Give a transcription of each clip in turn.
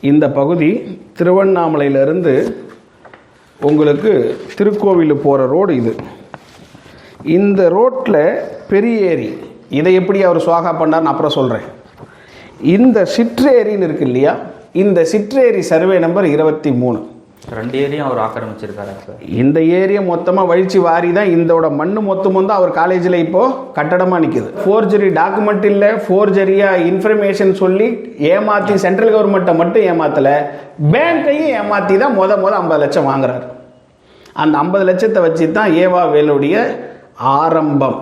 இந்த பகுதி திருவண்ணாமலையிலிருந்து உங்களுக்கு திருக்கோவில் போகிற ரோடு இது. இந்த ரோட்டில் பெரிய ஏரி இதை எப்படி அவர் சுவாகா பண்ணார்னு அப்புறம் சொல்கிறேன் இந்த சிற்றேரின்னு இருக்கு இல்லையா? இந்த சிற்றேரி சர்வே நம்பர் இருபத்தி மூணு. ரெண்டு ஏரியும் அவர் ஆக்கிரமிச்சிருக்காரு இந்த ஏரியா மொத்தமாக வழிச்சு வாரி தான் இதோட மண்ணு மொத்தம் வந்து அவர் காலேஜில் இப்போது கட்டடமாக நிற்குது ஃபோர்ஜரி டாக்குமெண்ட் இல்லை ஃபோர்ஜரியாக இன்ஃபர்மேஷன் சொல்லி ஏமாற்றி சென்ட்ரல் கவர்மெண்ட்டை மட்டும் ஏமாற்றலை பேங்க்கையும் ஏமாற்றி தான் மொத மொத ஐம்பது லட்சம் வாங்குறாரு. அந்த ஐம்பது லட்சத்தை வச்சு தான் ஏவா வேலுடைய ஆரம்பம்.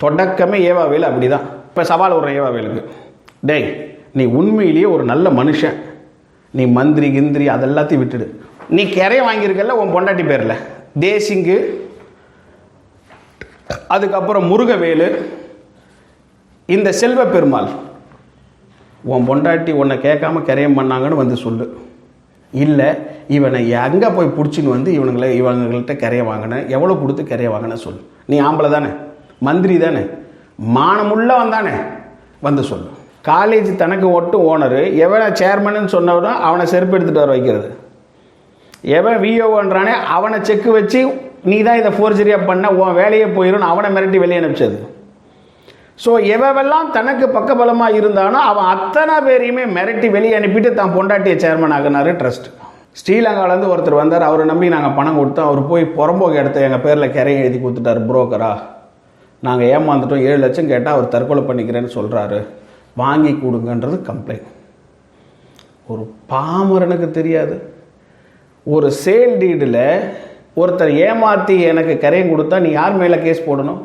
தொடக்கமே ஏவா வேலு அப்படி தான் இப்போ சவால் விடுறேன் ஏவா வேலுக்கு. டேய் நீ உண்மையிலேயே ஒரு நல்ல மனுஷன். நீ மந்திரி கிந்திரி அதெல்லாத்தையும் விட்டுடு. நீ கிரைய வாங்கியிருக்கல உன் பொண்டாட்டி பேரில். தேசிங்கு அதுக்கப்புறம் முருகவேலு இந்த செல்வ பெருமாள். உன் பொண்டாட்டி உன்னை கேட்காம கரையம் பண்ணாங்கன்னு வந்து சொல்லு. இல்லை இவனை எங்கே போய் பிடிச்சின்னு வந்து இவனுங்களை இவங்கள்ட்ட கரைய வாங்கினேன் எவ்வளோ கொடுத்து கரைய வாங்கினேன் சொல்லு. நீ ஆம்பளை தானே? மந்திரி தானே? மானமுள்ள வந்தானே வந்து சொல்லு. காலேஜ் தனக்கு ஒட்டு ஓனரு. எவனை சேர்மன்னு சொன்னவரும் அவனை செருப்பு எடுத்துகிட்டு வர வைக்கிறது. எவன் விஓன்றானே அவனை செக்கு வச்சு நீ தான் இதை ஃபோர்ஜரியாக பண்ண உன் வேலையே போயிடும் அவனை மிரட்டி வெளியே அனுப்பிச்சது. ஸோ எவெல்லாம் தனக்கு பக்கபலமாக இருந்தானோ அவன் அத்தனை பேரையுமே மிரட்டி வெளியே அனுப்பிட்டு தான் பொண்டாட்டிய சேர்மன் ஆகினார் ட்ரஸ்ட் ஸ்ரீலங்காலேருந்து ஒருத்தர் வந்தார் அவரை நம்பி நாங்கள் பணம் கொடுத்தோம். அவர் போய் புறம்போக்கு இடத்த எங்கள் பேரில் கரையை எழுதி கொடுத்துட்டார் புரோக்கரா நாங்கள் ஏமாந்துட்டோம். ஏழு லட்சம் கேட்டால் அவர் தற்கொலை பண்ணிக்கிறேன்னு சொல்கிறாரு வாங்கி கொடுங்கன்றது கம்ப்ளைண்ட் ஒரு பாமரனுக்கு தெரியாது. ஒரு சேல் டீடில் ஒருத்தர் ஏமாற்றி எனக்கு கரையும் கொடுத்தா நீ யார் மேலே கேஸ் போடணும்?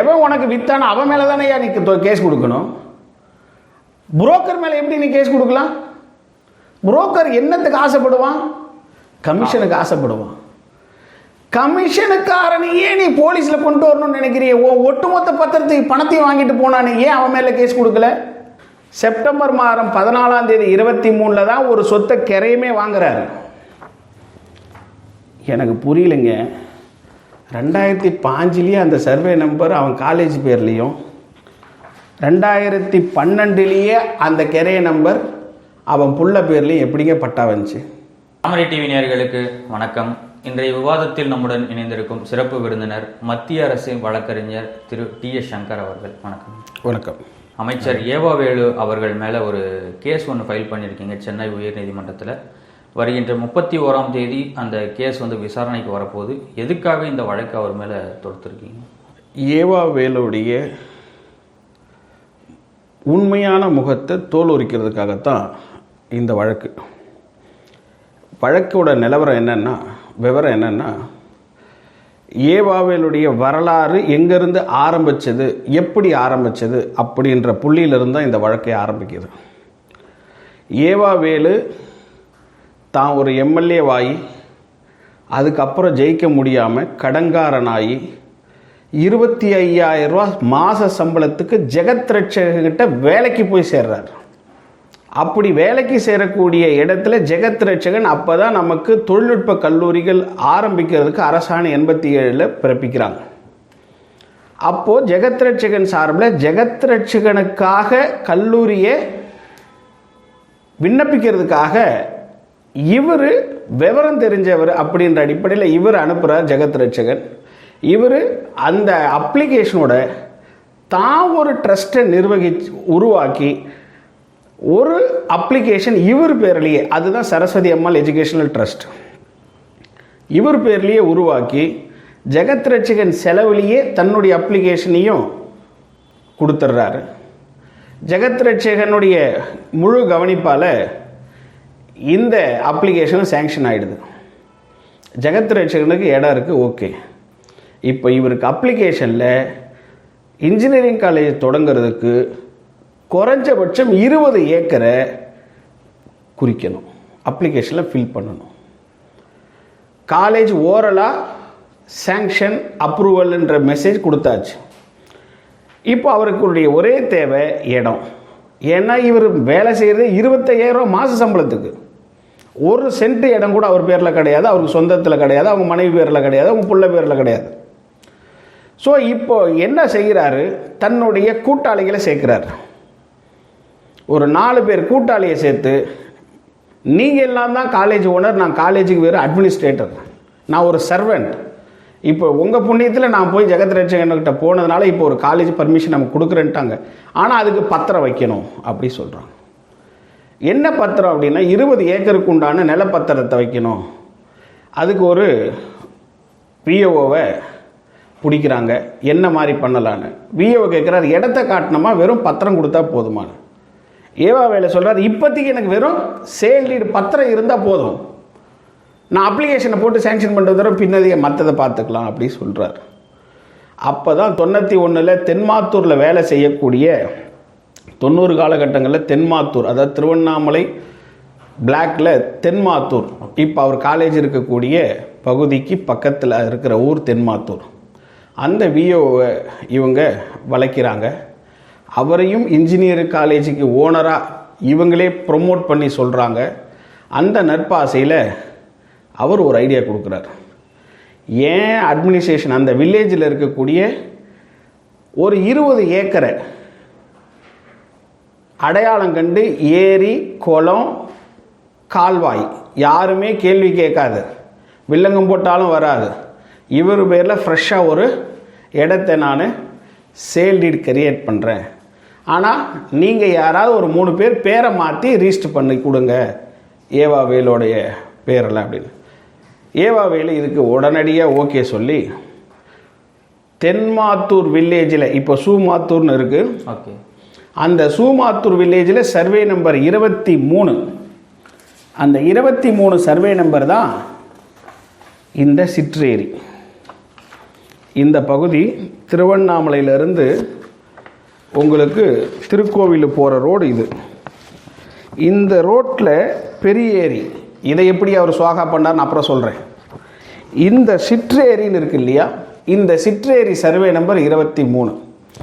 எவன் உனக்கு வித்தானோ அவன் மேலே தானே நீ கேஸ் கொடுக்கணும்? புரோக்கர் மேலே எப்படி நீ கேஸ் கொடுக்கலாம்? புரோக்கர் என்னத்துக்கு ஆசைப்படுவான்? கமிஷனுக்கு ஆசைப்படுவான். கமிஷனுக்காரனையே நீ போலீஸில் கொண்டு வரணும்னு நினைக்கிறிய? ஓ ஒட்டுமொத்த பத்திரத்துக்கு பணத்தையும் வாங்கிட்டு போனானே ஏன் அவன் மேலே கேஸ் கொடுக்கல? செப்டம்பர் மாதம் பதினாலாம் தேதி இருபத்தி மூணில் தான் ஒரு சொத்தை கிரையுமே வாங்குறாரு. எனக்கு புரியலைங்க. ரெண்டாயிரத்தி பாஞ்சிலேயே அந்த சர்வே நம்பர் அவன் காலேஜ் பேர்லேயும் ரெண்டாயிரத்தி பன்னெண்டுலேயே அந்த கிரைய நம்பர் அவன் புள்ள பேர்லேயும் எப்படிங்க பட்டா வந்துச்சு? தாமரை டிவி நேர்களுக்கு வணக்கம். இன்றைய விவாதத்தில் நம்முடன் இணைந்திருக்கும் சிறப்பு விருந்தினர் மத்திய அரசு வழக்கறிஞர் திரு டி எஸ் சங்கர் அவர்கள். வணக்கம். வணக்கம். அமைச்சர் ஏவாவேலு அவர்கள் மேலே ஒரு கேஸ் ஒன்று ஃபைல் பண்ணியிருக்கீங்க சென்னை உயர்நீதிமன்றத்தில். வருகின்ற முப்பத்தி ஓராம் தேதி அந்த கேஸ் வந்து விசாரணைக்கு வரப்போகுது. எதுக்காக இந்த வழக்கு அவர் மேலே தொடுத்துருக்கீங்க? ஏவா வேலுடைய உண்மையான முகத்தை தோல் உரிக்கிறதுக்காகத்தான் இந்த வழக்கு. வழக்கோட நிலவரம் என்னன்னா விவரம் என்னென்னா ஏவாவேலுடைய வரலாறு எங்கேருந்து ஆரம்பிச்சது எப்படி ஆரம்பிச்சது அப்படின்ற புள்ளியிலிருந்து தான் இந்த வழக்கை ஆரம்பிக்குது. ஏவாவேலு தான் ஒரு எம்எல்ஏவாகி அதுக்கப்புறம் ஜெயிக்க முடியாமல் கடங்காரனாகி இருபத்தி ஐயாயிரம் ரூபா மாத சம்பளத்துக்கு ஜெகத் ரட்சகர்கிட்ட வேலைக்கு போய் சேர்றாரு. அப்படி வேலைக்கு சேரக்கூடிய இடத்துல ஜெகத் ரட்சகன் அப்போ தான் நமக்கு தொழில்நுட்ப கல்லூரிகள் ஆரம்பிக்கிறதுக்கு அரசாணை எண்பத்தி ஏழில் பிறப்பிக்கிறாங்க. அப்போது ஜெகத் ரட்சகன் சார்பில் ஜெகத் ரட்சகனுக்காக கல்லூரியை விண்ணப்பிக்கிறதுக்காக இவர் விவரம் தெரிஞ்சவர் அப்படின்ற அடிப்படையில் இவர் அனுப்புகிறார் ஜெகத் ரட்சகன். இவர் அந்த அப்ளிகேஷனோட தான் ஒரு ட்ரஸ்ட்டை நிர்வகி உருவாக்கி ஒரு அப்ளிகேஷன் இவர் பேர்லேயே அதுதான் சரஸ்வதி அம்மாள் எஜுகேஷனல் ட்ரஸ்ட் இவர் பேர்லேயே உருவாக்கி ஜெகத் ரட்சகன் செலவுலேயே தன்னுடைய அப்ளிகேஷனையும் கொடுத்துட்றாரு ஜெகத் ரட்சகனுடைய முழு கவனிப்பால் இந்த அப்ளிகேஷனும் சேங்ஷன் ஆகிடுது ஜெகத் ரட்சகனுக்கு இடம் இருக்குது ஓகே. இப்போ இவருக்கு அப்ளிகேஷனில் இன்ஜினியரிங் காலேஜ் தொடங்குறதுக்கு குறைஞ்சபட்சம் இருபது ஏக்கரை குறிக்கணும். அப்ளிகேஷனில் ஃபில் பண்ணணும். காலேஜ் ஓரலாக சேங்ஷன் அப்ரூவல்ன்ற மெசேஜ் கொடுத்தாச்சு. இப்போ அவருக்குடைய ஒரே தேவை இடம். ஏன்னா இவர் வேலை செய்கிறது இருபத்தையாயிரம் மாத சம்பளத்துக்கு. ஒரு சென்ட் இடம் கூட அவர் பேரில் கிடையாது அவருக்கு சொந்தத்தில் கிடையாது அவங்க மனைவி பேரில் கிடையாது அவங்க பிள்ளை பேரில் கிடையாது. ஸோ இப்போ என்ன செய்கிறாரு? தன்னுடைய கூட்டாளிகளை சேர்க்கிறார். ஒரு நாலு பேர் கூட்டாளியை சேர்த்து நீங்கள் எல்லாம் தான் காலேஜ் ஓனர் நான் காலேஜுக்கு வேறு அட்மினிஸ்ட்ரேட்டர் நான் ஒரு சர்வெண்ட் இப்போ உங்கள் புண்ணியத்தில் நான் போய் ஜெகத் ரட்சகன்கிட்ட போனதுனால இப்போ ஒரு காலேஜ் பர்மிஷன் நம்ம கொடுக்குறேன்ட்டாங்க. ஆனால் அதுக்கு பத்திரம் வைக்கணும் அப்படி சொல்கிறாங்க என்ன பத்திரம் அப்படின்னா இருபது ஏக்கருக்கு உண்டான நிலப்பத்திரத்தை வைக்கணும். அதுக்கு ஒரு பிஓவை பிடிக்கிறாங்க. என்ன மாதிரி பண்ணலான்னு. விஏஓ கேட்குறாரு இடத்த காட்டினோமா வெறும் பத்திரம் கொடுத்தா போதுமானு ஏவா வேலை சொல்கிறார் இப்போதைக்கு எனக்கு வெறும் சேல் டீடு பத்திரம் இருந்தால் போதும். நான் அப்ளிகேஷனை போட்டு சேங்ஷன் பண்ணுறது தவிர பின்னதியை மற்றதை பார்த்துக்கலாம் அப்படின்னு சொல்கிறார் அப்போ தான் தொண்ணூற்றி ஒன்றில் தென்மாத்தூரில் வேலை செய்யக்கூடிய தொண்ணூறு காலகட்டங்களில் தென்மாத்தூர் அதாவது திருவண்ணாமலை பிளாக்ல தென்மாத்தூர். இப்போ அவர் காலேஜ் இருக்கக்கூடிய பகுதிக்கு பக்கத்தில் இருக்கிற ஊர் தென்மாத்தூர். அந்த விஓவை இவங்க வளைக்கிறாங்க அவரையும் இன்ஜினியரிங் காலேஜுக்கு ஓனராக இவங்களே ப்ரொமோட் பண்ணி சொல்கிறாங்க அந்த நற்பாசையில் அவர் ஒரு ஐடியா கொடுக்குறார். ஏன் அட்மினிஸ்ட்ரேஷன் அந்த வில்லேஜில் இருக்கக்கூடிய ஒரு இருபது ஏக்கரை அடையாளம் கண்டு ஏரி குளம் கால்வாய் யாருமே கேள்வி கேட்காது. வில்லங்கம் போட்டாலும் வராது. இவர் பேரில் ஃப்ரெஷ்ஷாக ஒரு இடத்த நான் சேல் டீட் கிரியேட் பண்ணுறேன் ஆனால் நீங்கள் யாராவது ஒரு மூணு பேர் பேரை மாற்றி ரிஜிஸ்டர் பண்ணி கொடுங்க. ஏவா வேலோடைய பேரில் அப்படின்னு. ஏவா வேலு இதுக்கு உடனடியாக ஓகே சொல்லி தென்மாத்தூர் வில்லேஜில் இப்போ சூமாத்தூர்னு இருக்குது ஓகே அந்த சூமாத்தூர் வில்லேஜில் சர்வே நம்பர் இருபத்தி மூணு. அந்த இருபத்தி மூணு சர்வே நம்பர் தான் இந்த சிற்றேரி. இந்த பகுதி திருவண்ணாமலையிலிருந்து உங்களுக்கு திருக்கோவில் போகிற ரோடு இது. இந்த ரோட்டில் பெரிய ஏரி. இதை எப்படி அவர் சுவாகா பண்ணார்னு அப்புறம் சொல்கிறேன் இந்த சிற்றேரின்னு இருக்கு இல்லையா? இந்த சிற்றேரி சர்வே நம்பர் இருபத்தி மூணு.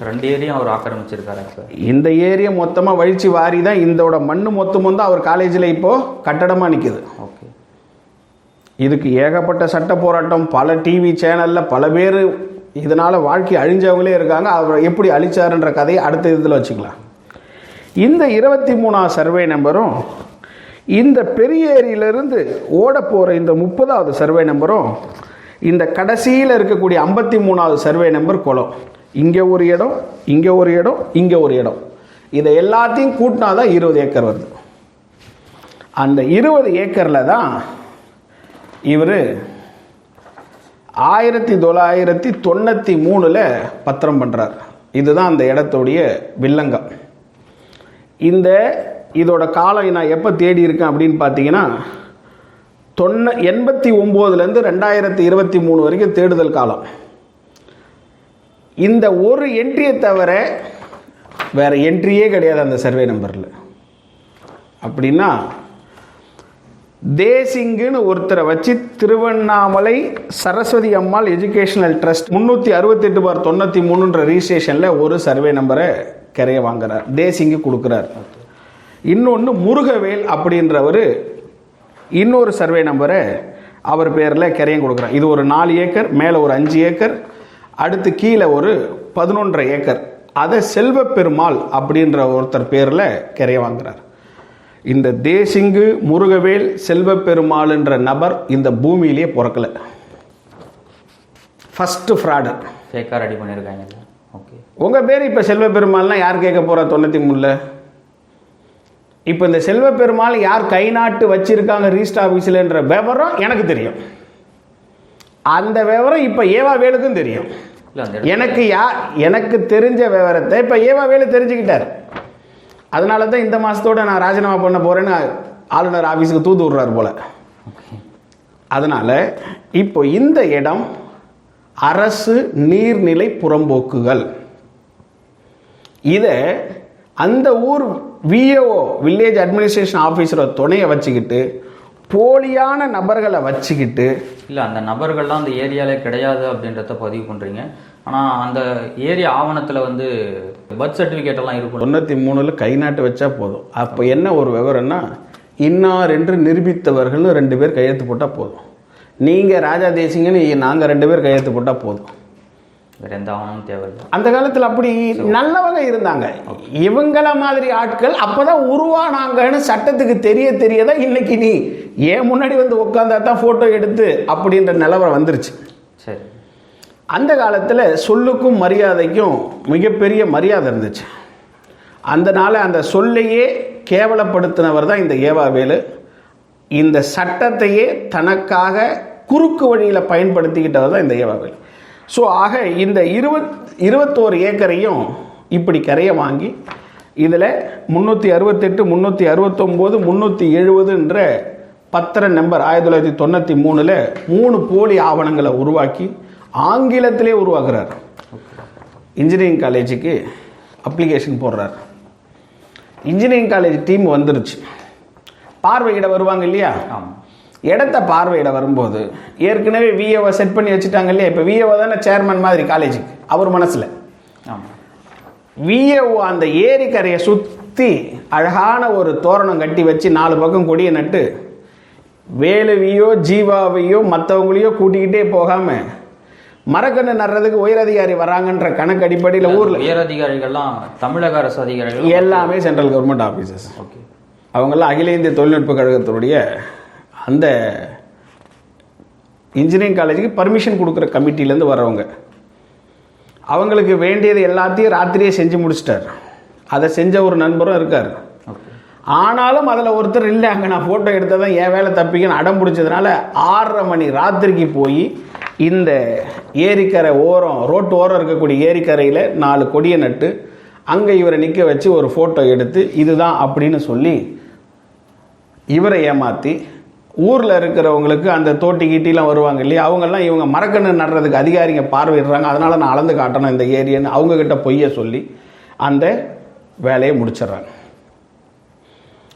ரெண்டு ஏரியும் அவர் ஆக்கிரமிச்சிருக்காரு சார். இந்த ஏரியா மொத்தமாக வழிச்சு வாரி தான் இந்தோட மண் மொத்தமும் தான் அவர் காலேஜில் இப்போது கட்டடமாக நிற்குது ஓகே. இதுக்கு ஏகப்பட்ட சட்ட போராட்டம். பல டிவி சேனலில் பல பேர் இதனால் வாழ்க்கை அழிஞ்சவங்களே இருக்காங்க. அவர் எப்படி அழிச்சாருன்ற கதையை அடுத்த இதில் வச்சுக்கலாம். இந்த இருபத்தி மூணாவது சர்வே நம்பரும் இந்த பெரிய ஏரியிலிருந்து ஓட போகிற இந்த முப்பதாவது சர்வே நம்பரும் இந்த கடைசியில் இருக்கக்கூடிய ஐம்பத்தி மூணாவது சர்வே நம்பர் குளம். இங்கே ஒரு இடம் இங்கே ஒரு இடம் இங்கே ஒரு இடம். இதை எல்லாத்தையும் கூட்டினா தான் இருபது ஏக்கர் வருது. அந்த இருபது ஏக்கரில் தான் இவர் ஆயிரத்தி தொள்ளாயிரத்தி தொண்ணூற்றி மூணில் பத்திரம் பண்ணுறார் இதுதான் அந்த இடத்துடைய வில்லங்கம். இந்த இதோட காலம் நான் எப்போ தேடி இருக்கேன் அப்படின்னு பார்த்தீங்கன்னா தொண்ண எண்பத்தி ஒம்போதுலேருந்து ரெண்டாயிரத்தி இருபத்தி மூணு வரைக்கும் தேடுதல் காலம். இந்த ஒரு என்ட்ரியை தவிர வேற என்ட்ரியே கிடையாது அந்த சர்வே நம்பரில் அப்படின்னா தேசிங்குன்னு ஒருத்தரை வச்சு திருவண்ணாமலை சரஸ்வதி அம்மாள் எஜுகேஷனல் ட்ரஸ்ட் முந்நூற்றி அறுபத்தெட்டு பார் தொண்ணூற்றி மூணுன்ற ரிஜிஸ்ட்ரேஷனில் ஒரு சர்வே நம்பரை கரைய வாங்குறார். தேசிங்கு கொடுக்குறார். இன்னொன்று முருகவேல் அப்படின்றவர் இன்னொரு சர்வே நம்பரை அவர் பேரில் கரையம் கொடுக்குறார். இது ஒரு நாலு ஏக்கர் மேலே ஒரு அஞ்சு ஏக்கர் அடுத்து கீழே ஒரு பதினொன்றரை ஏக்கர். அதை செல்வப்பெருமாள் அப்படின்ற ஒருத்தர் பேரில் கரைய வாங்குறார். இந்த தேசிங்கு முருகவேல் செல்வப்பெருமாள்ன்ற நபர் இந்த பூமியிலேயே பிறக்கல. ஃபஸ்ட்டு ஃப்ராடு ஃபேக்காக ரெடி பண்ணியிருக்காங்க ஓகே. உங்கள் பேர் இப்போ செல்வப்பெருமாள்னா யார் கேட்க போகிறா தொண்ணூற்றி மூணில். இப்போ இந்த செல்வப்பெருமாள் யார் கை நாட்டு வச்சிருக்காங்க ரிஜிஸ்டர் ஆஃபீஸில்ன்ற விவரம் எனக்கு தெரியும். அந்த விவரம் இப்போ ஏவா வேலுக்கும் தெரியும். எனக்கு யா எனக்கு தெரிஞ்ச விவரத்தை இப்போ ஏவா வேலு தெரிஞ்சுக்கிட்டார். அதனால தான் இந்த மாதத்தோட நான் ராஜினாமா பண்ண போகிறேன்னு ஆளுநர் ஆஃபீஸுக்கு தூது விடுறாரு போல. அதனால் இப்போ இந்த இடம் அரசு நீர்நிலை புறம்போக்குகள். இதை அந்த ஊர் விஏஓ வில்லேஜ் அட்மினிஸ்ட்ரேஷன் ஆஃபீஸரை துணையை வச்சுக்கிட்டு போலியான நபர்களை வச்சுக்கிட்டு இல்லை அந்த நபர்கள்லாம் அந்த ஏரியாலே கிடையாது அப்படின்றத பதிவு பண்ணுறீங்க ஆனால் அந்த ஏரியா ஆவணத்தில் வந்து பர்த் சர்டிஃபிகேட் எல்லாம் இருக்கும். தொண்ணூற்றி மூணில் கை நாட்டு வச்சா போதும். அப்போ என்ன ஒரு விவரம்னா இன்னார் என்று நிரூபித்தவர்கள்னு ரெண்டு பேர் கையெழுத்து போட்டால் போதும். நீங்கள் ராஜா தேசிங்கன்னு நாங்கள் ரெண்டு பேர் கையெழுத்து போட்டால் போதும். வேற எந்த ஆவணமும் தேவையில்லை. அந்த காலத்தில் அப்படி நல்லவங்க இருந்தாங்க. இவங்கள மாதிரி ஆட்கள் அப்பதான் உருவானாங்கன்னு சட்டத்துக்கு தெரிய தெரியதான் இன்னைக்கு நீ ஏன் முன்னாடி வந்து உட்காந்தா தான் ஃபோட்டோ எடுத்து அப்படின்ற நிலவரம் வந்துருச்சு. சரி. அந்த காலத்தில் சொல்லுக்கும் மரியாதைக்கும் மிகப்பெரிய மரியாதை இருந்துச்சு. அதனால அந்த சொல்லையே கேவலப்படுத்தினவர் தான் இந்த ஏவாவேலு இந்த சட்டத்தையே தனக்காக குறுக்கு வழியில் பயன்படுத்திக்கிட்டவர் தான் இந்த ஏவாவேலு ஸோ ஆக இந்த இருபத் இருபத்தோரு ஏக்கரையும் இப்படி கரையை வாங்கி இதில் முந்நூற்றி அறுபத்தெட்டு முந்நூற்றி அறுபத்தொம்போது முந்நூற்றி எழுபதுன்ற பத்திர நம்பர் ஆயிரத்தி தொள்ளாயிரத்தி தொண்ணூற்றி மூணில் மூணு போலி ஆவணங்களை உருவாக்கி ஆங்கிலத்திலே உருவாக்குறார் இன்ஜினியரிங் காலேஜுக்கு அப்ளிகேஷன் போடுறார். இன்ஜினியரிங் காலேஜ் டீம் வந்துருச்சு. பார்வையிட வருவாங்க இல்லையா? இடத்த பார்வையிட வரும்போது ஏற்கனவே விஏவை செட் பண்ணி வச்சுட்டாங்க இல்லையா? இப்போ விஏஓ தானே சேர்மன் மாதிரி காலேஜுக்கு அவர் மனசில். விஏஓ அந்த ஏரிக்கரையை சுற்றி அழகான ஒரு தோரணம் கட்டி வச்சு நாலு பக்கம் கொடியை நட்டு வேலுவையோ ஜீவாவையோ மற்றவங்களையோ கூட்டிக்கிட்டே போகாமல் மரக்கன்று நடுறதுக்கு உயரதிகாரி வராங்கன்ற கணக்கு அடிப்படையில் ஊரில் உயர் அதிகாரிகள்லாம் தமிழக அரசு அதிகாரிகள் எல்லாமே சென்ட்ரல் கவர்மெண்ட் ஆஃபீஸர்ஸ் ஓகே. அவங்கெல்லாம் அகில இந்திய தொழில்நுட்ப கழகத்தினுடைய அந்த இன்ஜினியரிங் காலேஜுக்கு பர்மிஷன் கொடுக்குற கமிட்டிலேருந்து வர்றவங்க. அவங்களுக்கு வேண்டியது எல்லாத்தையும் ராத்திரியே செஞ்சு முடிச்சிட்டார். அதை செஞ்ச ஒரு நண்பரும் இருக்கார். ஆனாலும் அதில் ஒருத்தர் இல்லை அங்கே நான் ஃபோட்டோ எடுத்ததான் என் வேலை தப்பிக்கன்னு அடம் பிடிச்சதுனால ஆறரை மணி ராத்திரிக்கு போய் இந்த ஏரிக்கரை ஓரம் ரோட்டு ஓரம் இருக்கக்கூடிய ஏரிக்கரையில் நாலு கொடியை நட்டு அங்கே இவரை நிற்க வச்சு ஒரு ஃபோட்டோ எடுத்து இதுதான் அப்படின்னு சொல்லி இவரை ஏமாற்றி ஊரில் இருக்கிறவங்களுக்கு அந்த தோட்டி கீட்டிலாம் வருவாங்க இல்லையா அவங்கெல்லாம் இவங்க மரக்கன்று நடுறதுக்கு அதிகாரிங்க பார்வையிடுறாங்க. அதனால் நான் அளந்து காட்டணும் இந்த ஏரியன்னு அவங்கக்கிட்ட பொய்ய சொல்லி அந்த வேலையை முடிச்சிடுறாங்க.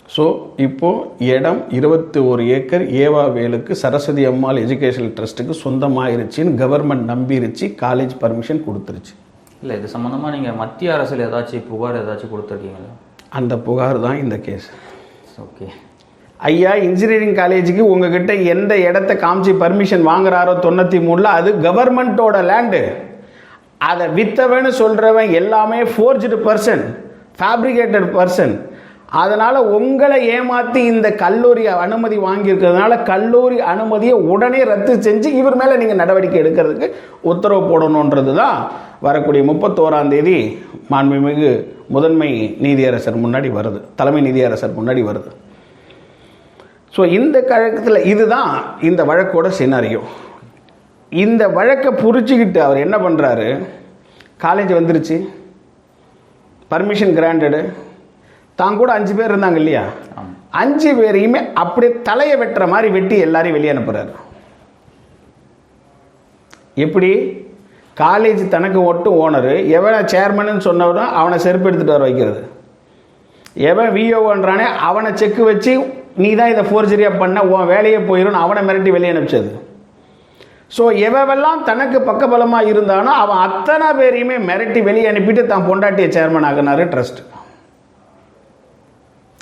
ஸோ இப்போ இடம் இருபத்தி ஒரு ஏக்கர் ஏவாவேலுக்கு சரஸ்வதி அம்மாள் எஜுகேஷனல் ட்ரஸ்ட்டுக்கு சொந்தமாயிருச்சுன்னு கவர்மெண்ட் நம்பிருச்சு காலேஜ் பர்மிஷன் கொடுத்துருச்சு. இல்லை இது சம்மந்தமாக நீங்கள் மத்திய அரசில் ஏதாச்சும் புகார் ஏதாச்சும் கொடுத்துருக்கீங்களா? அந்த புகார் தான் இந்த கேஸ் ஓகே. ஐயா இன்ஜினியரிங் காலேஜுக்கு உங்ககிட்ட எந்த இடத்த காமிச்சு பர்மிஷன் வாங்குறாரோ தொண்ணூற்றி மூணில் அது கவர்மெண்ட்டோட லேண்டு அதை வித்தவன்னு சொல்கிறவன் எல்லாமே ஃபோர்ஜ்டு பர்சன் ஃபேப்ரிகேட்டட் பர்சன் அதனால் உங்களை ஏமாற்றி இந்த கல்லூரி அனுமதி வாங்கியிருக்கிறதுனால கல்லூரி அனுமதியை உடனே ரத்து செஞ்சு இவர் மேலே நீங்கள் நடவடிக்கை எடுக்கிறதுக்கு உத்தரவு போடணுன்றது தான் வரக்கூடிய முப்பத்தோராம் தேதி மாண்புமிகு முதன்மை நீதியரசர் முன்னாடி வருது. தலைமை நீதியரசர் முன்னாடி வருது. ஸோ இந்த கழகத்தில் இதுதான் இந்த வழக்கோட சினாரியோ இந்த வழக்கை புரிச்சுக்கிட்டு அவர் என்ன பண்ணுறாரு காலேஜ் வந்துருச்சு. பர்மிஷன் கிராண்டடு தான் கூட அஞ்சு பேர் இருந்தாங்க இல்லையா? அஞ்சு பேரையுமே அப்படியே தலையை வெட்டுற மாதிரி வெட்டி எல்லாரையும் வெளியே அனுப்புறாரு. எப்படி? காலேஜ் தனக்கு ஒட்டும் ஓனரு எவனை சேர்மன்னு சொன்னவனோ அவனை செருப்பு எடுத்துட்டு வர வைக்கிறது. எவன் விஓன்றானே அவனை செக்கு வச்சு நீ தான் இதை ஃபோர்ஜரியாக பண்ண உன் வேலையே போயிடும் அவனை மிரட்டி வெளியே அனுப்பிச்சது. ஸோ எவெல்லாம் தனக்கு பக்கபலமாக இருந்தானோ அவன் அத்தனை பேரையுமே மிரட்டி வெளியே அனுப்பிட்டு தான் பொண்டாட்டிய சேர்மன் ஆகினார் ட்ரஸ்ட்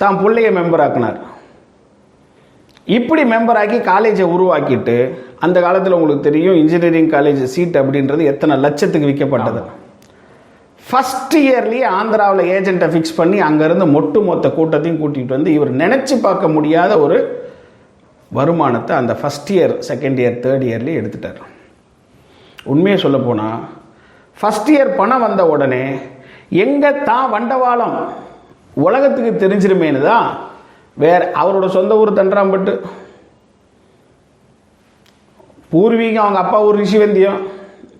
தான் பிள்ளைய மெம்பர் ஆக்கினார். இப்படி மெம்பர் ஆக்கி காலேஜை உருவாக்கிட்டு அந்த காலத்தில் உங்களுக்கு தெரியும் இன்ஜினியரிங் காலேஜ் சீட் அப்படின்றது எத்தனை லட்சத்துக்கு விற்கப்பட்டது. ஃபஸ்ட் இயர்லேயே ஆந்திராவில் ஏஜெண்ட்டை ஃபிக்ஸ் பண்ணி அங்கேருந்து மொட்டு மொத்த கூட்டத்தையும் கூட்டிகிட்டு வந்து இவர் நினச்சி பார்க்க முடியாத ஒரு வருமானத்தை அந்த first year second year third இயர்லேயே எடுத்துட்டார். உண்மையை சொல்ல போனால் ஃபஸ்ட் இயர் பணம் வந்த உடனே எங்கே தான் வண்டவாளம் உலகத்துக்கு தெரிஞ்சிருமேனு தான் வேற அவரோட சொந்த ஊர் தண்டராம்பட்டு பூர்வீகம் அவங்க அப்பா ஊர் ரிஷிவந்தியம்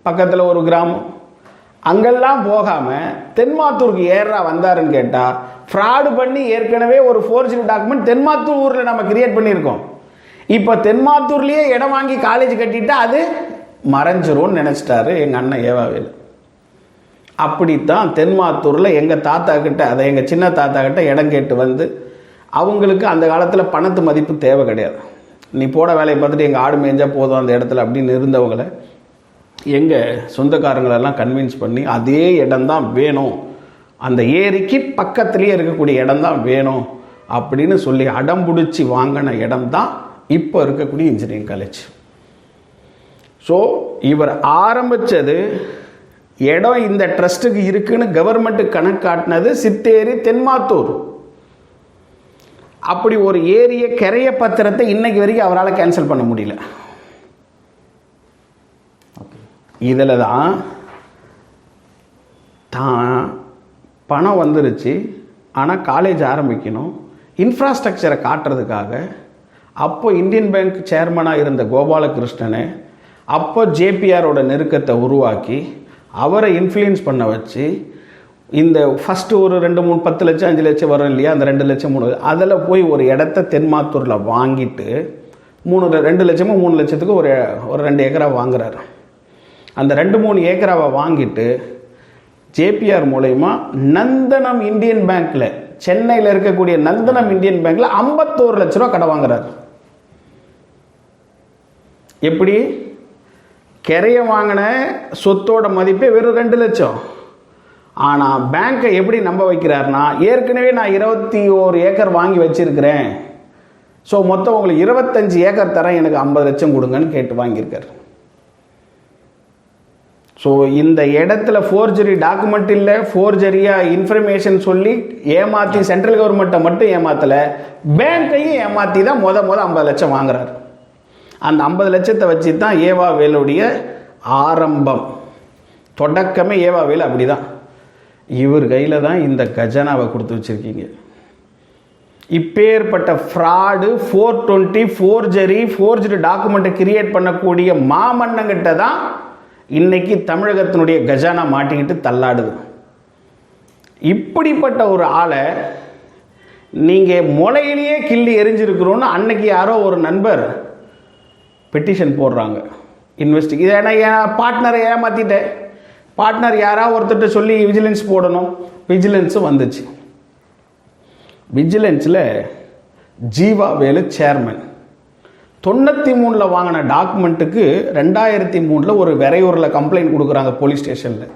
பக்கத்தில் ஒரு கிராமம். அங்கெல்லாம் போகாமல் தென்மாத்தூருக்கு ஏறா வந்தாருன்னு கேட்டால் ஃப்ராடு பண்ணி ஏற்கனவே ஒரு ஃபோர்ஜரி டாக்குமெண்ட் தென்மாத்தூர் ஊரில் நம்ம கிரியேட் பண்ணியிருக்கோம். இப்போ தென்மாத்தூர்லேயே இடம் வாங்கி காலேஜ் கட்டிட்டு அது மறைஞ்சிரும்னு நினச்சிட்டாரு எங்கள் அண்ணன் ஏவாவேல் அப்படித்தான் தென்மாத்தூரில் எங்கள் தாத்தா கிட்ட அதை எங்கள் சின்ன தாத்தா கிட்ட இடம் கேட்டு வந்து அவங்களுக்கு அந்த காலத்தில் பணத்து மதிப்பு தேவை கிடையாது. நீ போட வேலையை பார்த்துட்டு எங்கள் ஆடு மேய்ஞ்சால் போதும் அந்த இடத்துல அப்படின்னு இருந்தவங்களை எங்கள் சொந்தக்காரங்களெல்லாம் கன்வின்ஸ் பண்ணி அதே இடம்தான் வேணும். அந்த ஏரிக்கு பக்கத்துலேயே இருக்கக்கூடிய இடம்தான் வேணும் அப்படின்னு சொல்லி அடம் பிடிச்சி வாங்கின இடம்தான் இப்போ இருக்கக்கூடிய இன்ஜினியரிங் காலேஜ் ஸோ இவர் ஆரம்பித்தது இடம் இந்த ட்ரஸ்ட்டுக்கு இருக்குன்னு கவர்மெண்ட் கணக்கு காட்டினது சித்தேரி தென்மாத்தூர். அப்படி ஒரு ஏரிய கரைய பத்திரத்தை இன்னைக்கு வரைக்கும் அவரால் கேன்சல் பண்ண முடியல. இதில் தான் தான் பணம் வந்துருச்சு. ஆனால் காலேஜ் ஆரம்பிக்கணும். இன்ஃப்ராஸ்ட்ரக்சரை காட்டுறதுக்காக அப்போ இந்தியன் பேங்க் சேர்மனாக இருந்த கோபாலகிருஷ்ணனை அப்போ ஜேபிஆரோட நெருக்கத்தை உருவாக்கி அவரை இன்ஃப்ளூயன்ஸ் பண்ண வச்சு இந்த ஃபஸ்ட்டு ஒரு ரெண்டு மூணு பத்து லட்சம் அஞ்சு லட்சம் வரும் இல்லையா? அந்த ரெண்டு லட்சம் மூணு அதில் போய் ஒரு இடத்த தென்மாத்தூரில் வாங்கிட்டு மூணு ரெண்டு லட்சமோ மூணு லட்சத்துக்கு ஒரு ஒரு ரெண்டு ஏக்கரா வாங்குறாரு. அந்த ரெண்டு மூணு ஏக்கராவை வாங்கிட்டு ஜேபிஆர் மூலயமா நந்தனம் இந்தியன் பேங்க்கில் சென்னையில் இருக்கக்கூடிய நந்தனம் இந்தியன் பேங்க்கில் ஐம்பத்தோரு லட்ச ரூபா கடை வாங்குறாரு. எப்படி? கிரைய வாங்கின சொத்தோட மதிப்பே வெறும் ரெண்டு லட்சம். ஆனால் பேங்க்கை எப்படி நம்ப வைக்கிறாருன்னா ஏற்கனவே நான் இருபத்தி ஓரு ஏக்கர் வாங்கி வச்சுருக்கிறேன். ஸோ மொத்தம் உங்களுக்கு இருபத்தஞ்சு ஏக்கர் தரேன் எனக்கு ஐம்பது லட்சம் கொடுங்கன்னு கேட்டு வாங்கியிருக்காரு. ஸோ இந்த இடத்துல ஃபோர்ஜரி டாக்குமெண்ட் இல்லை ஃபோர்ஜரியாக இன்ஃபர்மேஷன் சொல்லி ஏமாற்றி சென்ட்ரல் கவர்மெண்ட்டை மட்டும் ஏமாற்றலை பேங்க்கையும் ஏமாற்றி தான் முத முத ஐம்பது லட்சம் வாங்குறாரு. அந்த ஐம்பது லட்சத்தை வச்சு தான் ஏவா வேலுடைய ஆரம்பம். தொடக்கமே ஏவா வேலு அப்படி தான் இவர் கையில் தான் இந்த கஜானாவை கொடுத்து வச்சுருக்கீங்க. இப்பேற்பட்ட fraud four twenty forgery forgery டாக்குமெண்ட்டை கிரியேட் பண்ணக்கூடிய மாமன்னங்கிட்ட தான் இன்றைக்கி தமிழகத்தினுடைய கஜானா மாட்டிக்கிட்டு தள்ளாடுது. இப்படிப்பட்ட ஒரு ஆளை நீங்கள் முளையிலேயே கிள்ளி எரிஞ்சிருக்கிறோன்னு அன்னைக்கு யாரோ ஒரு நண்பர் பெட்டிஷன் போடுறாங்க. இன்வெஸ்டி இதை ஏன்னா என் பார்ட்னரை ஏமாற்றிட்டேன் பார்ட்னர் யாராவது ஒருத்தர்கிட்ட சொல்லி விஜிலன்ஸ் போடணும். விஜிலன்ஸும் வந்துச்சு. விஜிலன்ஸில் ஜீவா வேலு சேர்மன் தொண்ணூற்றி மூணில் வாங்கின டாக்குமெண்ட்டுக்கு ரெண்டாயிரத்தி மூணில் ஒரு விரையூரில் கம்ப்ளைண்ட் கொடுக்குறாங்க போலீஸ் ஸ்டேஷனில்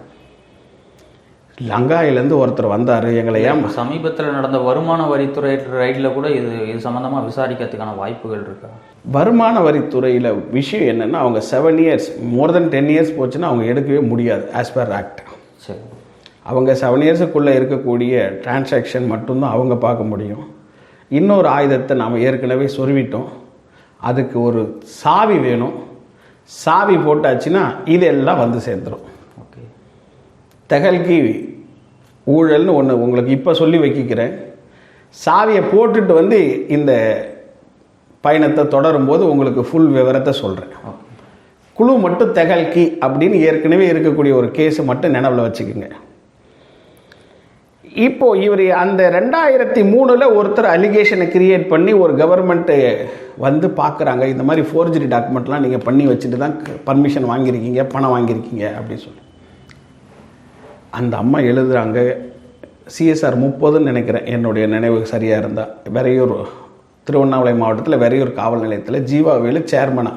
லங்காயிலேருந்து ஒருத்தர் வந்தார் எங்களை ஏன் சமீபத்தில் நடந்த வருமான வரித்துறை ரைடில் கூட இது இது சம்மந்தமாக விசாரிக்கிறதுக்கான வாய்ப்புகள் இருக்கா? வருமான வரித்துறையில் விஷயம் என்னென்னா அவங்க seven years more then ten years போச்சுன்னா அவங்க எடுக்கவே முடியாது ஆஸ் பர் ஆக்ட் சரி. அவங்க செவன் இயர்ஸுக்குள்ளே இருக்கக்கூடிய டிரான்சாக்ஷன் மட்டும்தான் அவங்க பார்க்க முடியும். இன்னொரு ஆயுதத்தை நாம் ஏற்கனவே சொருவிட்டோம். அதுக்கு ஒரு சாவி வேணும். சாவி போட்டாச்சுன்னா இதெல்லாம் வந்து சேர்ந்துடும் தகல்கி ஊழல்னு ஒன்று உங்களுக்கு இப்போ சொல்லி வைக்கிறேன். சாவியை போட்டுட்டு வந்து இந்த பயணத்தை தொடரும்போது உங்களுக்கு ஃபுல் விவரத்தை சொல்கிறேன் குழு மட்டும் தகல்கி அப்படின்னு ஏற்கனவே இருக்கக்கூடிய ஒரு கேஸை மட்டும் நினைவில் வச்சுக்கோங்க. இப்போ இவர் அந்த ரெண்டாயிரத்தி மூணில் ஒருத்தர் அலிகேஷனை கிரியேட் பண்ணி ஒரு கவர்மெண்ட்டு வந்து பார்க்குறாங்க இந்த மாதிரி ஃபோர்ஜரி டாக்குமெண்ட்லாம் நீங்கள் பண்ணி வச்சுட்டு தான் பர்மிஷன் வாங்கியிருக்கீங்க பணம் வாங்கியிருக்கீங்க அப்படின்னு சொல்லி. அந்த அம்மா எழுதுகிறாங்க சிஎஸ்ஆர் முப்பதுன்னு நினைக்கிறேன் என்னுடைய நினைவு சரியாக இருந்தால் வெறையூர் திருவண்ணாமலை மாவட்டத்தில் வெறையூர் காவல் நிலையத்தில் ஜீவாவேலு சேர்மனா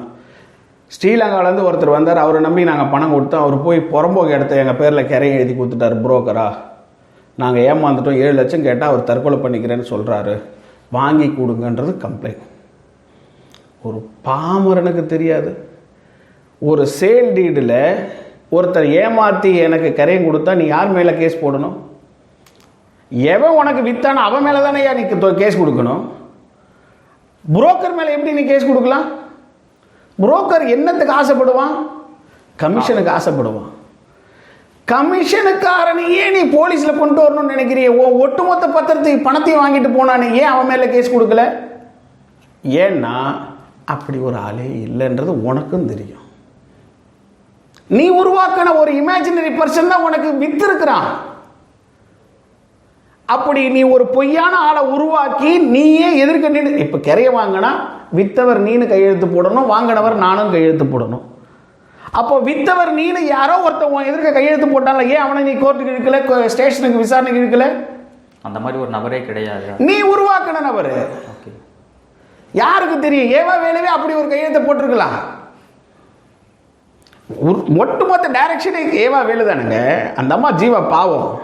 ஸ்ரீலங்காவிலேருந்து ஒருத்தர் வந்தார் அவரை நம்பி நாங்கள் பணம் கொடுத்தோம். அவர் போய் புறம்போக்கு இடத்த எங்கள் பேரில் கரையை எழுதி கொடுத்துட்டார் புரோக்கரா நாங்கள் ஏமாந்துட்டோம் ஏழு லட்சம் கேட்டால் அவர் தற்கொலை பண்ணிக்கிறேன்னு சொல்கிறாரு வாங்கி கொடுங்கன்றது கம்ப்ளைண்ட் ஒரு பாமரனுக்கு தெரியாது. ஒரு சேல் டீடில் ஒருத்தர் ஏமாற்றி எனக்கு கரையும் கொடுத்தா நீ யார் மேலே கேஸ் போடணும்? எவன் உனக்கு வித்தானோ அவன் மேலே தானே நீ கேஸ் கொடுக்கணும்? புரோக்கர் மேலே எப்படி நீ கேஸ் கொடுக்கலாம்? புரோக்கர் என்னத்துக்கு ஆசைப்படுவான்? கமிஷனுக்கு ஆசைப்படுவான். கமிஷனுக்காரனையே நீ போலீஸில் கொண்டு வரணும்னு நினைக்கிறிய? ஒட்டுமொத்த பத்திரத்தையும் பணத்தையும் வாங்கிட்டு போனானே ஏன் அவன் மேலே கேஸ் கொடுக்கல? ஏன்னா அப்படி ஒரு ஆளே இல்லைன்றது உனக்கும் தெரியும். நீ உருவாக்கின ஒரு இமேஜினரி பர்சன் தான் உனக்கு வித்து இருக்கிறான் அப்படி நீ ஒரு பொய்யான ஆளை உருவாக்கி நீயே எதிர்க்க நின்று இப்போ கிரைய வாங்கினா வித்தவர் நீனு கையெழுத்து போடணும் வாங்கினவர் நானும் கையெழுத்து போடணும். அப்போ வித்தவர் நீனு யாரோ ஒருத்தன் உன் எதிர்க்க கையெழுத்து போட்டால ஏன் அவனை நீ கோர்ட்டுக்கு இழுக்கல ஸ்டேஷனுக்கு விசாரணைக்கு இழுக்கல? அந்த மாதிரி ஒரு நபரே கிடையாது. நீ உருவாக்கின நபர். யாருக்கு தெரியும்? ஏவா வேலையே அப்படி ஒரு கையெழுத்தை போட்டிருக்கலாம். ஒட்டுமொத்த டைரக்ஷனே ஏவா வேலுதானுங்க? அந்த அம்மா ஜீவா பாவம்.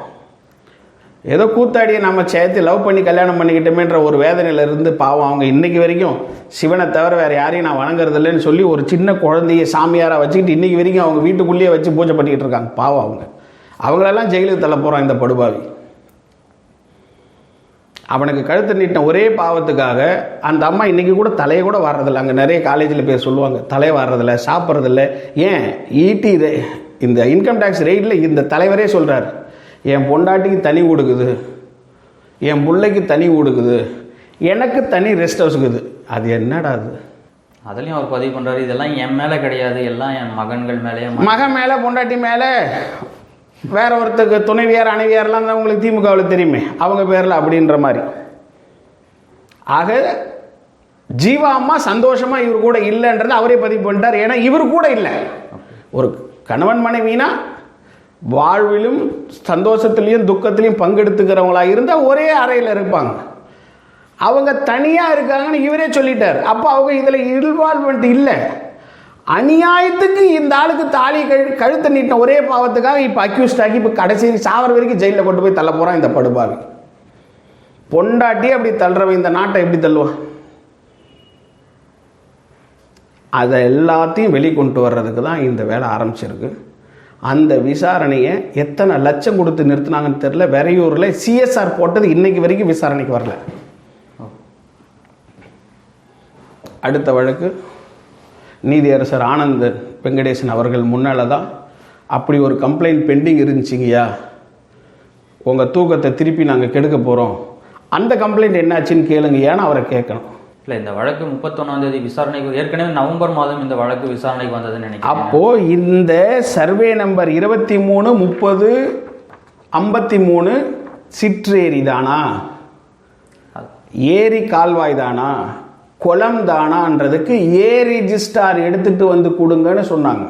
ஏதோ கூத்தாடியை நம்ம சேர்த்து லவ் பண்ணி கல்யாணம் பண்ணிக்கிட்டோமேன்ற ஒரு வேதனையில இருந்து பாவம் அவங்க இன்னைக்கு வரைக்கும். சிவனை தவிர வேற யாரையும் நான் வணங்குறது இல்லைன்னு சொல்லி ஒரு சின்ன குழந்தைய சாமியாராக வச்சுக்கிட்டு இன்னைக்கு வரைக்கும் அவங்க வீட்டுக்குள்ளேயே வச்சு பூஜை பண்ணிக்கிட்டு இருக்காங்க. பாவம் அவங்க. அவங்களெல்லாம் ஜெயிலுக்கு தள்ள போகிறான் இந்த படுபாவி. அவனுக்கு கழுத்து நீட்டின ஒரே பாவத்துக்காக அந்த அம்மா இன்னைக்கு கூட தலையை கூட வர்றதில்ல. அங்கே நிறைய காலேஜில் பேர் சொல்லுவாங்க தலை வர்றதில்ல சாப்பிட்றதில்ல. ஏன்? ஈட்டி இது இந்த இன்கம் டேக்ஸ் ரெய்டில் இந்த தலைவரே சொல்கிறார் என் பொண்டாட்டிக்கு தனி கொடுக்குது என் பிள்ளைக்கு தனி கொடுக்குது எனக்கு தனி ரெஸ்ட் ஹவுஸ் இருக்குது அது என்னடா அது? அதுலயும் அவர் பதிவு பண்றாரு இதெல்லாம் என் மேல கிடையாது. எல்லாம் என் மகன்கள் மேலேயே மகன் மேலே பொண்டாட்டி மேலே. வேற ஒருத்தருக்கு துணைவியார் அணைவியார்லாம் தான் உங்களுக்கு திமுகவில் தெரியுமே. அவங்க பேரில் அப்படின்ற மாதிரி. ஆக ஜீவா அம்மா சந்தோஷமா இவர் கூட இல்லைன்றத அவரே பதிவு பண்ணிட்டார். ஏன்னா இவர் கூட இல்லை. ஒரு கணவன் மனைவினா வாழ்விலும் சந்தோஷத்துலேயும் துக்கத்திலையும் பங்கெடுத்துக்கிறவங்களா இருந்தால் ஒரே அறையில் இருப்பாங்க. அவங்க தனியாக இருக்காங்கன்னு இவரே சொல்லிட்டார். அப்போ அவங்க இதில் இன்வால்மெண்ட் இல்லை. அநியாயத்துக்கு இந்த ஆளுக்கு தாலி கழு கழுத்தை நீட்டின ஒரே பாவத்துக்காக இப்போ அக்யூஸ்ட் ஆகி இப்போ கடைசி சாவர வரைக்கும் ஜெயிலில் கொண்டு போய் தள்ள போகிறான் இந்த படுபாவி. பொண்டாட்டி அப்படி தள்ளுறவன் இந்த நாட்டை எப்படி தள்ளுவான்? அதை எல்லாத்தையும் வெளிக்கொண்டு வர்றதுக்கு தான் இந்த வேலை ஆரம்பிச்சிருக்கு. அந்த விசாரணையை எத்தனை லட்சம் கொடுத்து நிறுத்தினாங்கன்னு தெரில வெறையூரில் சிஎஸ்ஆர் போட்டது இன்னைக்கு வரைக்கும் விசாரணைக்கு வரல. அடுத்த வழக்கு. நீதியரசர் ஆனந்த் வெங்கடேசன் அவர்கள் முன்னால் தான் அப்படி ஒரு கம்ப்ளைண்ட் பெண்டிங் இருந்துச்சுங்கய்யா. உங்கள் தூக்கத்தை திருப்பி நாங்கள் கெடுக்க போகிறோம் அந்த கம்ப்ளைண்ட் என்னாச்சுன்னு கேளுங்கய்யான்னு அவரை கேட்கணும். இல்ல இந்த வழக்கு முப்பத்தொன்னாம் தேதி விசாரணைக்கு ஏற்கனவே நவம்பர் மாதம் இந்த வழக்கு விசாரணைக்கு வந்ததுன்னு நினைக்கிறேன். அப்போ இந்த சர்வே நம்பர் இருபத்தி மூணு முப்பது ஐம்பத்தி மூணு சிற்றேரி தானா ஏரி கால்வாய் தானா குளம் தானான்றதுக்கு ஏ ரிஜிஸ்டார் எடுத்துகிட்டு வந்து கொடுங்கன்னு சொன்னாங்க.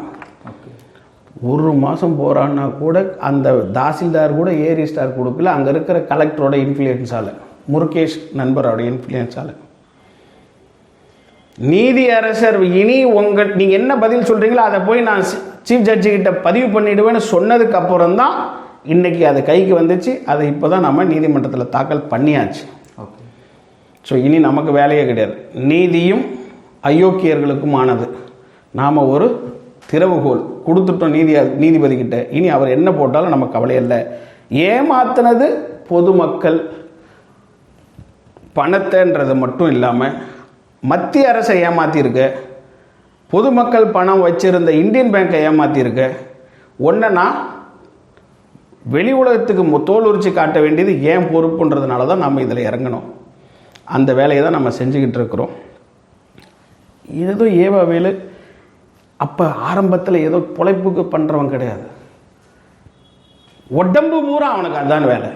ஒரு மாதம் போகிறான்னா கூட அந்த தாசில்தார் கூட ஏ ரிஜிஸ்டார் கொடுக்கல. அங்கே இருக்கிற கலெக்டரோட இன்ஃப்ளூயன்ஸால் முருகேஷ் நண்பரோட இன்ஃப்ளூயன்ஸால் நீதி அரசர் இனி உங்கள் நீங்கள் என்ன பதில் சொல்கிறீங்களோ அதை போய் நான் சீஃப் ஜட்ஜி கிட்ட பதிவு பண்ணிடுவேன்னு சொன்னதுக்கு அப்புறம் தான் இன்னைக்கு அது கைக்கு வந்துச்சு. அதை இப்போ தான் நம்ம நீதிமன்றத்தில் தாக்கல் பண்ணியாச்சு. ஸோ இனி நமக்கு வேலையே கிடையாது. நீதியும் அயோக்கியர்களுக்குமானது. நாம் ஒரு திறவுகோல் கொடுத்துட்டோம் நீதி நீதிபதிக்கிட்ட இனி அவர் என்ன போட்டாலும் நமக்கு கவலை இல்லை ஏமாத்தினது பொதுமக்கள். பணத்தைன்றது மட்டும் இல்லாமல் மத்திய அரசை ஏமாத்தியிருக்க. பொதுமக்கள் பணம் வச்சிருந்த இந்தியன் பேங்கை ஏமாத்தியிருக்க. ஒன்றுனா வெளி உலகத்துக்கு மு- தோல் உரிச்சு காட்ட வேண்டியது ஏன் பொறுப்புன்றதுனால தான் நம்ம இதில் இறங்கணும். அந்த வேலையை தான் நம்ம செஞ்சுக்கிட்டு இருக்கிறோம். ஏதோ ஏவா வேலு அப்போ ஆரம்பத்தில் ஏதோ பொழைப்புக்கு பண்ணுறவன் கிடையாது. உடம்பு பூரா அவனுக்கு அதான் வேலை.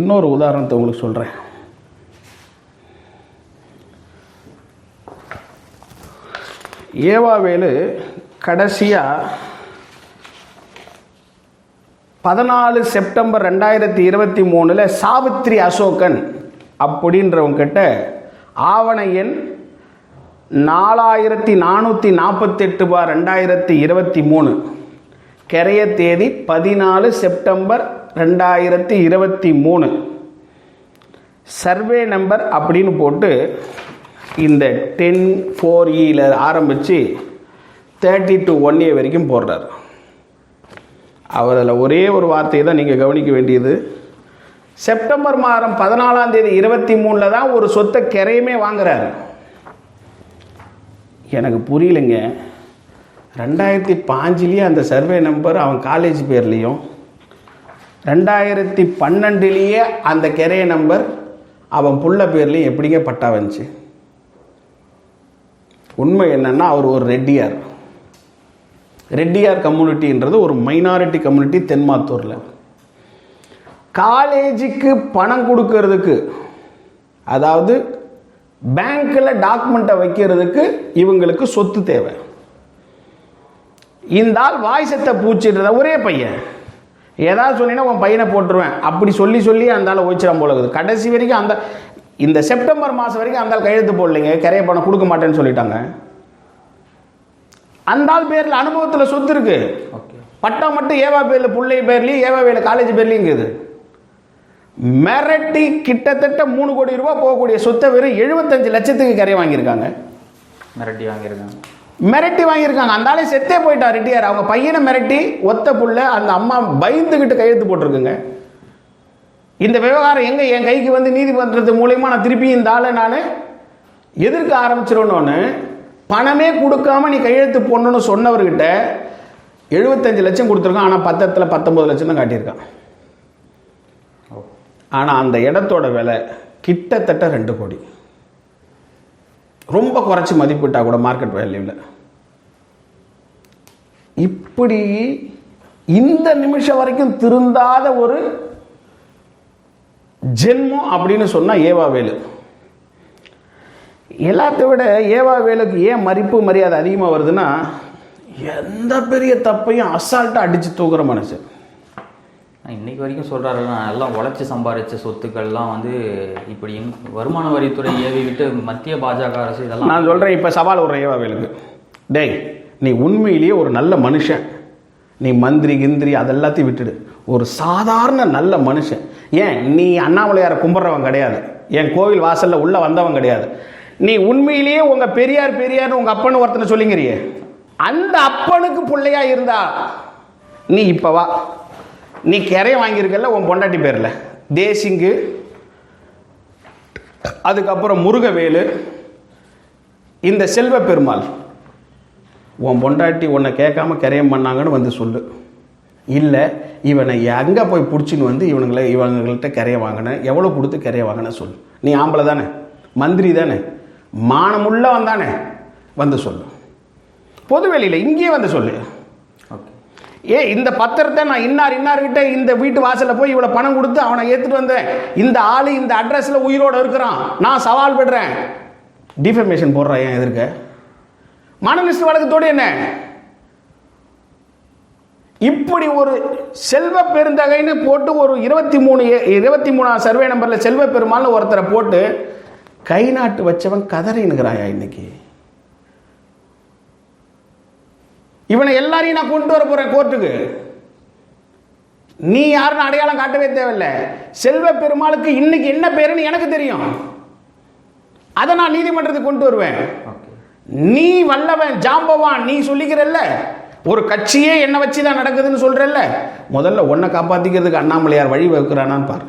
இன்னொரு உதாரணத்தை உங்களுக்கு சொல்கிறேன் ஏவாவேலு கடைசியாக பதினாலு செப்டம்பர் ரெண்டாயிரத்தி இருபத்தி மூணில் சாவித்ரி அசோகன் அப்படின்றவங்கிட்ட ஆவண எண் நாலாயிரத்தி நானூற்றி நாற்பத்தெட்டு பார் ரெண்டாயிரத்தி இருபத்தி மூணு. கரைய தேதி பதினாலு செப்டம்பர் ரெண்டாயிரத்தி இருபத்தி மூணு. சர்வே நம்பர் அப்படின்னு போட்டு இந்த டென் ஃபோர் இயில் ஆரம்பித்து தேர்ட்டி டு ஒன் ஏ வரைக்கும் போடுறார். அவர் அதில் ஒரே ஒரு வார்த்தையை தான் நீங்கள் கவனிக்க வேண்டியது. செப்டம்பர் மாதம் பதினாலாம் தேதி இருபத்தி மூணில் தான் ஒரு சொத்தை கிரையுமே வாங்குறாரு. எனக்கு புரியலைங்க. ரெண்டாயிரத்தி பாஞ்சிலேயே அந்த சர்வே நம்பர் அவன் காலேஜ் பேர்லேயும் ரெண்டாயிரத்தி பன்னெண்டுலேயே அந்த கிரைய நம்பர் அவன் புள்ள பேர்லேயும் எப்படிங்க பட்டா வந்துச்சு? உண்மை என்னன்னா அவர் ஒரு ரெட்டியார். ரெட்டியார் கம்யூனிட்டின்றது ஒரு மைனாரிட்டி கம்யூனிட்டி தென்மாத்தூரில். காலேஜுக்கு பணம் கொடுக்கறதுக்கு அதாவது பேங்க்கில் டாக்குமெண்ட்டை வைக்கிறதுக்கு இவங்களுக்கு சொத்து தேவை. இந்த ஆள் வாய்ஸத்தை பூச்சிடுறத ஒரே பையன். ஏதாவது சொன்னீங்கன்னா உன் பையனை போட்டுருவேன். அப்படி சொல்லி சொல்லி அந்த ஆளை ஓய்ச்சிடாம போல இருக்குது கடைசி வரைக்கும் அந்த இந்த செப்டம்பர் மாதம் வரைக்கும் அந்த ஆள் கையெழுத்து போடலைங்க. கரைய பணம் கொடுக்க மாட்டேன்னு சொல்லிட்டாங்க. அந்த ஆள் பேரில் அனுபவத்தில் சொத்து இருக்கு. ஓகே. பட்டம் மட்டும் ஏவா பேரில் பிள்ளை பேர்லையும் ஏவா பேரில் காலேஜ் பேர்லையும் இருக்குது மிரட்டி கிட்டத்தட்ட மூணு கோடி ரூபாய் போகக்கூடிய சொத்தை வெறும் எழுபத்தஞ்சு லட்சத்துக்கு கரையை வாங்கியிருக்காங்க. மிரட்டி வாங்கியிருக்காங்க. மிரட்டி வாங்கியிருக்காங்க. அந்த ஆளே செத்தே போயிட்டா ரெட்டியார். அவங்க பையனை மிரட்டி ஒத்த புள்ள அந்த அம்மா பயந்துக்கிட்டு கையெழுத்து போட்டிருக்குங்க. இந்த விவகாரம் எங்க? என் கைக்கு வந்து நீதிமன்றத்து மூலயமா நான் திருப்பி இந்த ஆளை நான் எதிர்க்க ஆரம்பிச்சிடணும்னு பணமே கொடுக்காம நீ கையெழுத்து போடணும்னு சொன்னவர்கிட்ட எழுபத்தஞ்சு லட்சம் கொடுத்துருக்கான். ஆனால் பத்தத்தில் பத்தொம்பது லட்சம் தான் காட்டியிருக்கான். ஆனால் அந்த இடத்தோட விலை கிட்டத்தட்ட ரெண்டு கோடி. ரொம்ப குறைச்சி மதிப்பிட்டால் கூட மார்க்கெட் வேல்யூவில் இப்படி இந்த நிமிஷம் வரைக்கும் திருந்தாத ஒரு ஜென்மம் அப்படின்னு சொன்னால் ஏவா வேலு. எல்லாத்தை விட ஏவா வேலுக்கு ஏன் மதிப்பு மரியாதை அதிகமாக வருதுன்னா எந்த பெரிய தப்பையும் அசால்ட்டாக அடித்து தூக்குற மனுஷன். இன்றைக்கி வரைக்கும் சொல்கிறாரு நான் எல்லாம் உழைச்சி சம்பாதிச்ச சொத்துக்கள்லாம் வந்து இப்படி வருமான வரித்துறை ஏவி விட்டு மத்திய பாஜக அரசு இதெல்லாம் நான் சொல்கிறேன் இப்போ சவால் விடுறேன் ஏவாவேலுக்கு டேய் நீ உண்மையிலேயே ஒரு நல்ல மனுஷன். நீ மந்திரி கிந்திரி அதெல்லாத்தையும் விட்டுடு. ஒரு சாதாரண நல்ல மனுஷன். ஏன்? நீ அண்ணாமலையாரை கும்பிட்றவன் கிடையாது. என் கோவில் வாசலில் உள்ளே வந்தவன் கிடையாது. நீ உண்மையிலேயே உங்கள் பெரியார் பெரியார்னு உங்கள் அப்பன்னு ஒருத்தனை சொல்லிங்கிறியே. அந்த அப்பனுக்கு பிள்ளையா இருந்தா நீ இப்போ வா. நீ கிரைய வாங்கியிருக்கல உன் பொண்டாட்டி பேரில். தேசிங்கு அதுக்கப்புறம் முருகவேலு இந்த செல்வ பெருமாள் உன் பொண்டாட்டி உன்னை கேட்காம கரையம் பண்ணாங்கன்னு வந்து சொல்லு. இல்லை இவனை எங்கே போய் பிடிச்சின்னு வந்து இவனுங்களை இவங்கள்ட்ட கரைய வாங்கினேன் எவ்வளோ கொடுத்து கரைய வாங்கினேன் சொல்லு. நீ ஆம்பளை தானே மந்திரி தானே மானமுள்ள வந்தானே வந்து சொல்லு. பொதுவெளியில் இங்கேயே வந்து சொல்லு. ஏ இந்த பத்திரத்தை நான் இன்னார் இன்னார்கிட்ட இந்த வீட்டு வாசலில் போய் இவ்வளோ பணம் கொடுத்து அவனை ஏற்றுட்டு வந்தேன். இந்த ஆள் இந்த அட்ரஸில் உயிரோட இருக்கிறான். நான் சவால் விடுறேன் டிஃபர்மேஷன் போடுறேன் ஏன் எதிர்க்க? மனநிஷ்ட வழக்கத்தோடு என்ன? இப்படி ஒரு செல்வ பெருந்தகைன்னு போட்டு ஒரு இருபத்தி மூணு இருபத்தி மூணாம் சர்வே நம்பரில் செல்வ பெருமாள்னு ஒருத்தரை போட்டு கை நாட்டு வச்சவன் கதறினுங்கிறாயா இன்னைக்கு? இவனை எல்லாரையும் நான் கொண்டு வர போறேன் கோர்ட்டுக்கு நீ யாருன்னு அடையாளம் காட்டவே தேவையில்ல. செல்வ பெருமாளுக்கு இன்னைக்கு என்ன பேருன்னு எனக்கு தெரியும். அதை நான் நீதிமன்றத்துக்கு கொண்டு வருவேன். நீ வல்லவன் ஜாம்பவான் நீ சொல்லிக்கிறல்ல. ஒரு கட்சியே என்ன வச்சு தான் நடக்குதுன்னு சொல்றல்ல. முதல்ல உன்னை காப்பாத்திக்கிறதுக்கு அண்ணாமலையார் வழி வகுக்கிறானான்னு பாரு.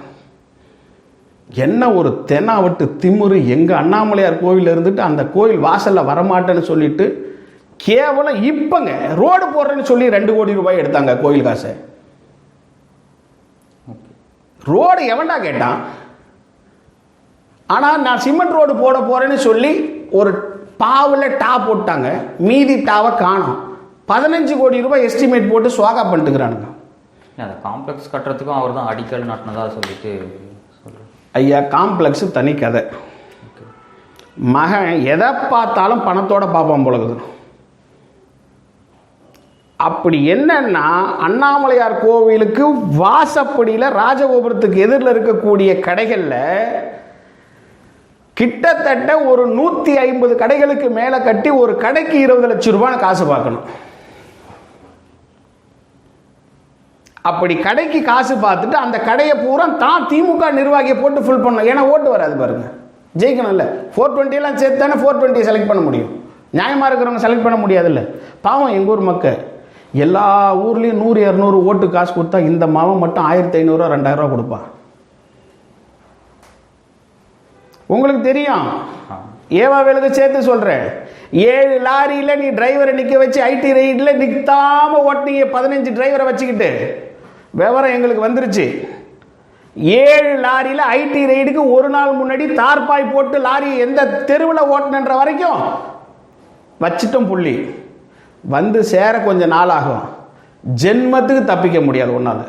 என்ன ஒரு தென்னாவட்டு திமிரு எங்க அண்ணாமலையார் கோவில் இருந்துட்டு அந்த கோயில் வாசல்ல வரமாட்டேன்னு சொல்லிட்டு கேவலம் இப்பங்க ரோடு போடுறேன்னு சொல்லி ரெண்டு கோடி ரூபாய் எடுத்தாங்க கோயில் காசை. ரோடு எவன்டா கேட்டான்? ஆனால் நான் சிமெண்ட் ரோடு போட போறேன்னு சொல்லி ஒரு பாவில் டா போட்டாங்க. மீதி டாவை காணோம். பதினஞ்சு கோடி ரூபாய் எஸ்டிமேட் போட்டு சுவாகா பண்ணிட்டுக்கிறானுங்க. அந்த காம்ப்ளெக்ஸ் கட்டுறதுக்கும் அவர் தான் அடிக்கல் நட்டினதா சொல்லிட்டு ஐயா காம்ப்ளெக்ஸ் தனி கதை. மகன் எதை பார்த்தாலும் பணத்தோட பார்ப்பான் போலகுது அப்படி என்னன்னா அண்ணாமலையார் கோவிலுக்கு வாசப்படியில் ராஜகோபுரத்துக்கு எதிரில் இருக்கக்கூடிய கடைகளில் கிட்டத்தட்ட ஒரு நூற்றி ஐம்பது கடைகளுக்கு மேலே கட்டி ஒரு கடைக்கு இருபது லட்சம் ரூபான்னு காசு பார்க்கணும். அப்படி கடைக்கு காசு பார்த்துட்டு அந்த கடையை பூரா தான் திமுக நிர்வாகியை போட்டு ஃபுல் பண்ணணும். ஏன்னா ஓட்டு வராது பாருங்க. ஜெயிக்கணும்ல. ஃபோர் டுவெண்ட்டியெல்லாம் சேர்த்து தானே ஃபோர் டுவெண்ட்டி செலக்ட் பண்ண முடியும். நியாயமாக இருக்கிறவங்க செலக்ட் பண்ண முடியாதுல்ல. பாவம் எங்கள் ஊர் மக்கள். எல்லா ஊர்லேயும் நூறு இரநூறு ஓட்டு காசு கொடுத்தா இந்த மாவன் மட்டும் ஆயிரத்தி ஐநூறுரூவா ரெண்டாயிரரூவா கொடுப்பான் உங்களுக்கு தெரியும். ஏவாவேலுக்கு சேர்த்து சொல்கிறேன் ஏழு லாரியில் நீ டிரைவரை நிற்க வச்சு ஐடி ரைடில் நிற்காம ஓட்டினீங்க பதினஞ்சு டிரைவரை வச்சுக்கிட்டு. விவரம் எங்களுக்கு வந்துருச்சு. ஏழு லாரியில் ஐடி ரைடுக்கு ஒரு நாள் முன்னாடி தார்பாய் போட்டு லாரி எந்த தெருவில் ஓட்டணுன்ற வரைக்கும் வச்சிட்டோம் புள்ளி. வந்து சேர கொஞ்சம் நாள் ஆகும் ஜென்மத்துக்கு தப்பிக்க முடியாது ஒன்றால்